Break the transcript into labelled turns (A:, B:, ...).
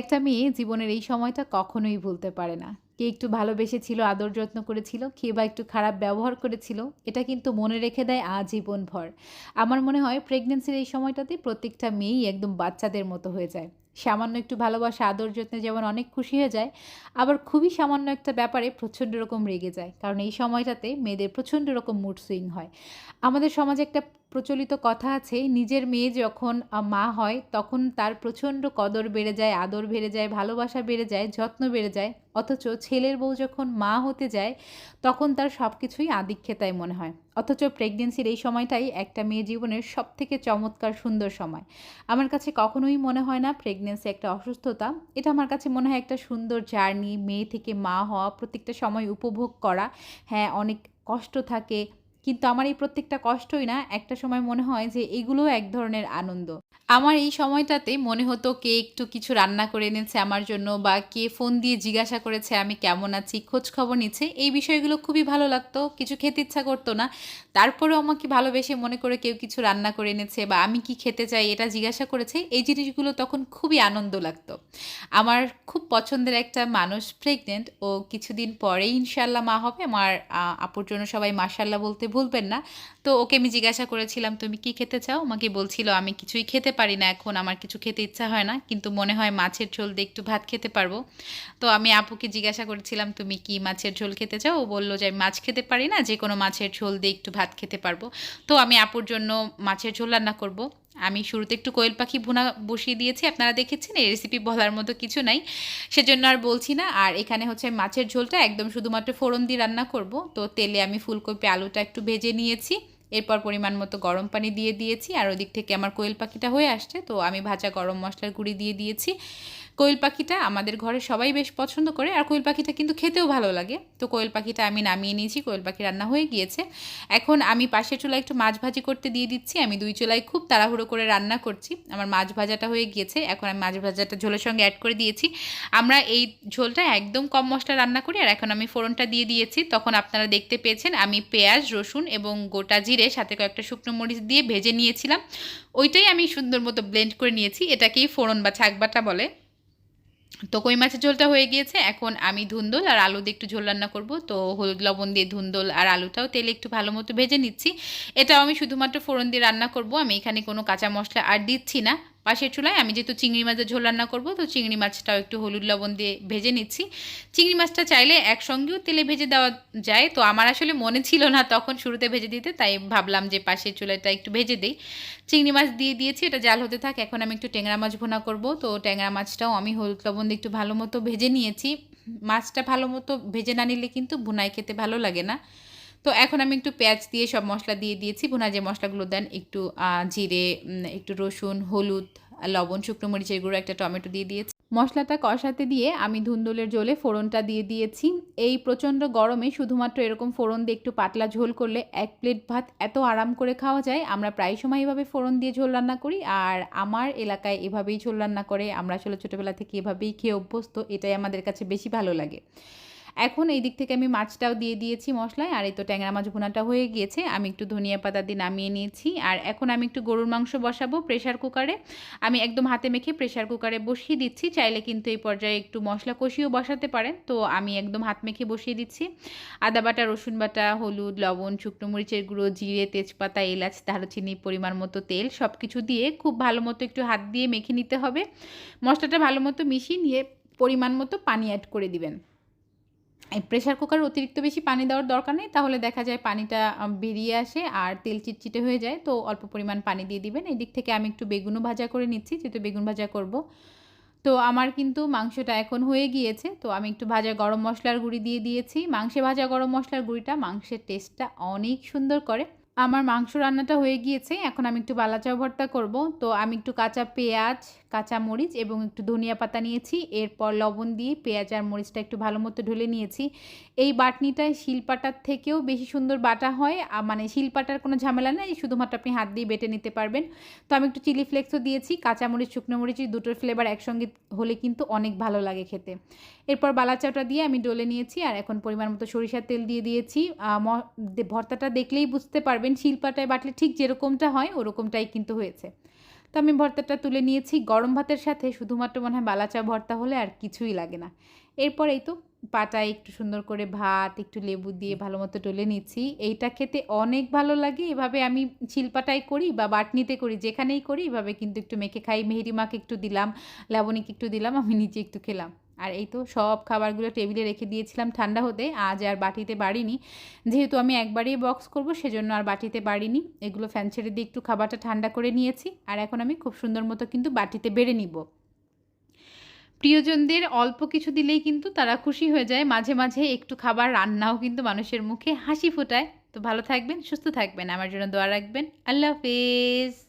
A: একটা মেয়ে জীবনের এই সময়টা কখনোই ভুলতে পারে না। কে একটু ভালোবেসেছিল, আদর যত্ন করেছিল, কে বা একটু খারাপ ব্যবহার করেছিল, এটা কিন্তু মনে রেখে দেয় আজীবনভর আমার মনে হয় প্রেগনেন্সির এই সময়টাতে প্রত্যেকটা মেয়েই একদম বাচ্চাদের মতো হয়ে যায়। সামান্য একটু ভালোবাসা, আদর যত্নে যেমন অনেক খুশি হয়ে যায়, আবার খুবই সামান্য একটা ব্যাপারে প্রচণ্ড রকম রেগে যায়। কারণ এই সময়টাতে মেয়েদের প্রচণ্ড রকম মুড সুইং হয়। আমাদের সমাজে একটা প্রচলিত কথা আছে, নিজের মেয়ে যখন মা হয়, তখন তার প্রচণ্ড কদর বেড়ে যায়, আদর বেড়ে যায়, ভালোবাসা বেড়ে যায়, যত্ন বেড়ে যায়। অথচ ছেলের বউ যখন মা হতে যায়, তখন তার সব কিছুই আদিক্ষেতায় মনে হয়। অথচ প্রেগনেন্সির এই সময়টাই একটা মেয়ে জীবনের সব থেকে চমৎকার, সুন্দর সময়। আমার কাছে কখনোই মনে হয় না প্রেগনেন্সি একটা অসুস্থতা। এটা আমার কাছে মনে হয় একটা সুন্দর জার্নি মেয়ে থেকে মা হওয়া, প্রত্যেকটা সময় উপভোগ করা। হ্যাঁ অনেক কষ্ট থাকে কিন্তু আমার এই প্রত্যেকটা কষ্টই না একটা সময় মনে হয় যে এগুলোও এক ধরনের আনন্দ। আমার এই সময়টাতে মনে হতো কে একটু কিছু রান্না করে এনেছে আমার জন্য বা কে ফোন দিয়ে জিজ্ঞাসা করেছে আমি কেমন আছি খোঁজ খবর নিচ্ছে, এই বিষয়গুলো খুবই ভালো লাগতো। কিছু খেতে ইচ্ছা করতো না। তারপরেও আমাকে ভালোবেসে মনে করে কেউ কিছু রান্না করে এনেছে বা আমি কি খেতে চাই এটা জিজ্ঞাসা করেছে, এই জিনিসগুলো তখন খুবই আনন্দ লাগতো। আমার খুব পছন্দের একটা মানুষ প্রেগনেন্ট ও কিছুদিন পরেই ইনশাল্লাহ মা হবে। আমার আপুর জন্য সবাই মাশাল্লাহ বলতে ভুলবেন না। তো ওকে আমি জিজ্ঞাসা করেছিলাম, তুমি কি খেতে চাও? আমাকে বলছিল, আমি কিছুই খেতে পারি না এখন, আমার কিছু খেতে ইচ্ছা হয় না, কিন্তু মনে হয় মাছের ঝোল দিয়ে একটু ভাত খেতে পারব। তো আমি আপুকে জিজ্ঞাসা করেছিলাম, তুমি কি মাছের ঝোল খেতে চাও? ও বলল যে, আমি মাছ খেতে পারি না, যে কোনো মাছের ঝোল দিয়ে একটু ভাত খেতে পারব। তো আমি আপুর জন্য মাছের ঝোল রান্না করব। আমি শুরুতে একটু কোয়েল পাখি ভুনা বসিয়ে দিয়েছি। আপনারা দেখেছেন, এই রেসিপি বলার মতো কিছু নাই। সেজন্য আর বলছি না। আর এখানে হচ্ছে মাছের ঝোলটা একদম শুধুমাত্র ফোড়ন দিয়ে রান্না করব। তো তেলে আমি ফুলকপি, আলুটা একটু ভেজে নিয়েছি। এরপর পরিমাণ মতো গরম পানি দিয়ে দিয়েছি। আর ওদিক থেকে আমার কোয়েল পাখিটা হয়ে আসছে। তো আমি ভাজা গরম মশলার গুঁড়ি দিয়ে দিয়েছি। কোয়েল পাখিটা আমাদের ঘরে সবাই বেশ পছন্দ করে, আর কোয়েল পাখিটা কিন্তু খেতেও ভালো লাগে। তো কোয়েল পাখিটা আমি নামিয়ে নিয়েছি, কোয়েল পাখি রান্না হয়ে গিয়েছে। এখন আমি পাশের চুলায় একটু মাছ ভাজি করতে দিয়ে দিচ্ছি, আমি দুই চুলায় খুব তাড়াহুড়ো করে রান্না করছি। আমার মাছ ভাজাটা হয়ে গিয়েছে, এখন আমি মাছ ভাজাটা ঝোলের সঙ্গে অ্যাড করে দিয়েছি। আমরা এই ঝোলটা একদম কম মশলা রান্না করি, আর এখন আমি ফোড়নটা দিয়ে দিয়েছি। তখন আপনারা দেখতে পেয়েছেন, আমি পেঁয়াজ, রসুন এবং গোটা জিরে, সাথে কয়েকটা শুকনো মরিচ দিয়ে ভেজে নিয়েছিলাম। ওইটাই আমি সুন্দর মতো ব্লেন্ড করে নিয়েছি, এটাকেই ফোড়ন বা ছাকবাটা বলে। তো কই মাছের ঝোলটা হয়ে গিয়েছে, এখন আমি ধুন্দল আর আলু দিয়ে একটু ঝোল রান্না করব। তো হলুদ লবণ দিয়ে ধুন্দল আর আলুটাও তেলে একটু ভালো মতো ভেজে নিচ্ছি। এটাও আমি শুধুমাত্র ফোড়ন দিয়ে রান্না করব, আমি এখানে কোনো কাঁচা মশলা আর দিচ্ছি না। পাশের চুলায়। আমি যেহেতু চিংড়ি মাছের ঝোল রান্না করব, তো চিংড়ি মাছটাও একটু হলুদ লবণ দিয়ে ভেজে নিচ্ছি। চিংড়ি মাছটা চাইলে একসঙ্গেও তেলে ভেজে দেওয়া যায়, তো আমার আসলে মনে ছিল না তখন শুরুতে ভেজে দিতে, তাই ভাবলাম যে পাশের চুলাটা একটু ভেজে দিই। চিংড়ি মাছ দিয়ে দিয়েছি, এটা জাল হতে থাক, এখন আমি একটু ট্যাংরা মাছ ভোনা করব, তো ট্যাংরা মাছটাও আমি হলুদ লবণ দিয়ে একটু ভালো মতো ভেজে নিয়েছি। মাছটা ভালো মতো ভেজে না নিলে কিন্তু ভুনায় খেতে ভালো লাগে না। তো এখন আমি একটু পেঁয়াজ দিয়ে সব মশলা দিয়ে দিয়েছি। ভুনা যে মশলাগুলো দেন একটু জিরে একটু রসুন, হলুদ, লবণ, শুকনো মরিচের গুঁড়ো, একটা টমেটো দিয়ে দিয়েছি। মশলাটা কষাতে দিয়ে আমি ধুন্দুলের জলে ফোড়নটা দিয়ে দিয়েছি। এই প্রচণ্ড গরমে শুধুমাত্র এরকম ফোড়ন দিয়ে একটু পাতলা ঝোল করলে এক প্লেট ভাত এত আরাম করে খাওয়া যায়। আমরা প্রায় সময় এভাবে ফোড়ন দিয়ে ঝোল রান্না করি আর আমার এলাকায় এভাবেই ঝোল রান্না করে। আমরা আসলে ছোটোবেলা থেকে এভাবেই খেয়ে অভ্যস্ত, এটাই আমাদের কাছে বেশি ভালো লাগে। এখন এই দিক থেকে আমি মাছটাও দিয়ে দিয়েছি মশলায়, আর এই তো ট্যাংরা মাছ ভুনাটা হয়ে গিয়েছে। আমি একটু ধনিয়া পাতা দিয়ে নামিয়ে নিয়েছি, আর এখন আমি একটু গরুর মাংস বসাবো প্রেশার কুকারে আমি একদম হাতে মেখে প্রেশার কুকারে বসিয়ে দিচ্ছি, চাইলে কিন্তু এই পর্যায়ে একটু মশলা কষিয়েও বসাতে পারেন। তো আমি একদম হাত মেখে বসিয়ে দিচ্ছি। আদা বাটা, রসুন বাটা, হলুদ, লবণ, শুকনো মরিচের গুঁড়ো, জিরে, তেজপাতা, এলাচ, দারুচিনি, পরিমাণ মতো তেল সব কিছু দিয়ে খুব ভালো মতো একটু হাত দিয়ে মেখে নিতে হবে। মশলাটা ভালো মতো মিশিয়ে নিয়ে পরিমাণ মতো পানি অ্যাড করে দিবেন। প্রেশার কুকার অতিরিক্ত বেশি পানি দেওয়ার দরকার নেই, তাহলে দেখা যায় পানিটা বেরিয়ে আসে আর তেল চিটচিটে হয়ে যায়। তো অল্প পরিমাণ পানি দিয়ে দিবেন। এই দিক থেকে আমি একটু বেগুনও ভাজা করে নিচ্ছি, যেহেতু বেগুন ভাজা করব। তো আমার কিন্তু মাংসটা এখন হয়ে গিয়েছে, তো আমি একটু ভাজা গরম মশলার গুঁড়ি দিয়ে দিয়েছি। মাংসে ভাজা গরম মশলার গুঁড়িটা মাংসের টেস্টটা অনেক সুন্দর করে। আমার মাংস রান্নাটা হয়ে গিয়েছে, এখন আমি একটু বালাচাও ভর্তা করব। তো আমি একটু কাঁচা পেঁয়াজ, কাঁচা মরিচ এবং একটু ধনিয়া পাতা নিয়েছি। এরপর লবণ দিয়ে পেঁয়াজ আর মরিচটা একটু ভালো মতো ঢেলে নিয়েছি। এই বাটনিটায় শিলপাটার থেকেও বেশি সুন্দর বাটা হয়। মানে শিলপাটার কোনো ঝামেলা নেই, শুধুমাত্র আপনি হাত দিয়ে বেটে নিতে পারবেন। তো আমি একটু চিলি ফ্লেক্সও দিয়েছি, কাঁচা মরিচ, শুকনো মরিচ দুটোর ফ্লেভার একসঙ্গে হলে কিন্তু অনেক ভালো লাগে খেতে। এরপর বালাচাওটা দিয়ে আমি ডলে নিয়েছি আর এখন পরিমাণ মতো সরিষার তেল দিয়ে দিয়েছি। ভর্তাটা দেখলেই বুঝতে পারবেন শিলপাটায় বাটলে ঠিক যেরকমটা হয়, ওরকমটাই কিন্তু হয়েছে। তো আমি ভর্তাটা তুলে নিয়েছি, গরম ভাতের সাথে, শুধুমাত্র মনে হয় বালাচা ভর্তা হলে আর কিছুই লাগে না। এরপর এই তো পাটায় একটু সুন্দর করে ভাত, একটু লেবু দিয়ে ভালো মতো টলে নিচ্ছি। এইটা খেতে অনেক ভালো লাগে, এভাবে আমি শিলপাটায় করি বা বাটনিতে করি, যেখানেই করি, এভাবে কিন্তু একটু মেখে খাই। মেহেরিমাকে একটু দিলাম, লাবণীকে একটু দিলাম, আমি নিজে একটু খেলাম। আর এই তো সব খাবারগুলো টেবিলে রেখে দিয়েছিলাম ঠান্ডা হতে। আজ আর বাটিতে বাড়িনি। যেহেতু আমি একবারেই বক্স করব, সেজন্য আর বাটিতে বাড়িনি। এগুলো ফ্যান ছেড়ে দিয়ে একটু খাবারটা ঠান্ডা করে নিয়েছি। আর এখন আমি খুব সুন্দর মতো কিন্তু বাটিতে বেড়ে নিব। প্রিয়জনদের অল্প কিছু দিলেই কিন্তু তারা খুশি হয়ে যায়। মাঝে মাঝে একটু খাবার রান্নাও কিন্তু মানুষের মুখে হাসি ফোটায়। তো ভালো থাকবেন, সুস্থ থাকবেন। আমার জন্য দোয়া রাখবেন। আল্লাহ হাফেজ।